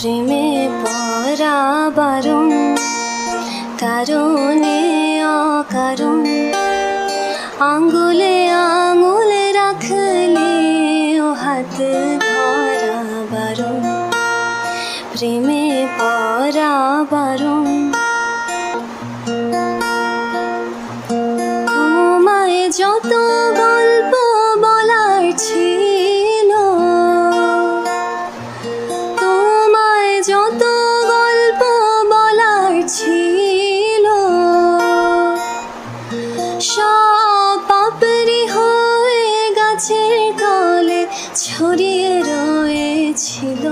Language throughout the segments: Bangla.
প্রেমে পরা বারণ কারণে অকারণ আঙ্গুলে আঙুল রাখলে ও হাত ধরা বারণ প্রেমে পরা বারণ সব পাপড়ি হয়ে গাছের তলে ছড়িয়ে রয়েছিল।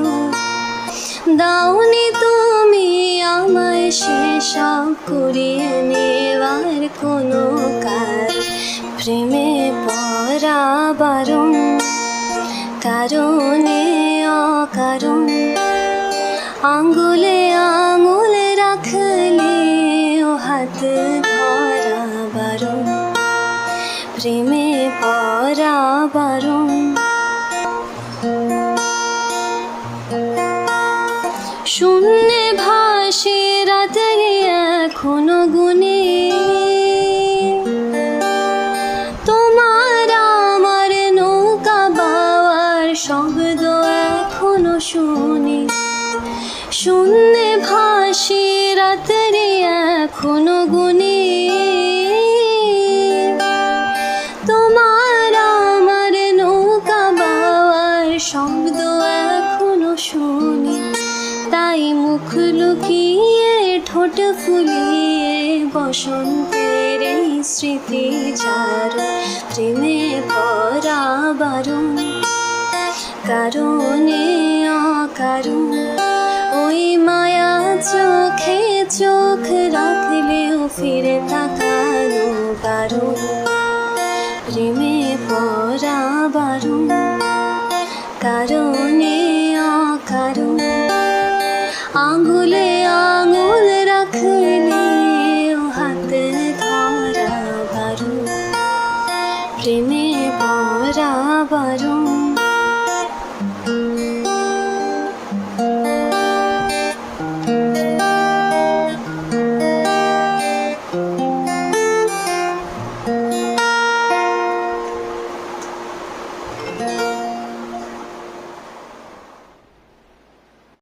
দাওনি তুমি আমায় সেসব করিয়ে নেওয়ার কোনো কার প্রেমে পড়া বারণ, কারণে অকারণ। আঙ্গুলে প্রেমে পড়া বারণ। শূন্যে ভাসে রাতে এখনও গুনে। তোমার আমার নৌকা বাওয়ার শব্দ এখনও শুনি। শূন্যে ভাসে রাতে এখনও গুনে। এখনও শুনি, তাই মুখ লুকিয়ে ঠোঁট ফুলিয়ে বসন্তের স্মৃতি চার প্রেমে পরা বারণ। কারণে অকারণ, ওই মায়া চোখে চোখ রাখলেও ফিরে তাকানো বারণ। প্রেমে পরা বারণ, কারণে আঙুলে আঙুল রাখলে হাতে ধরা বারো। প্রেমে পরা বারো।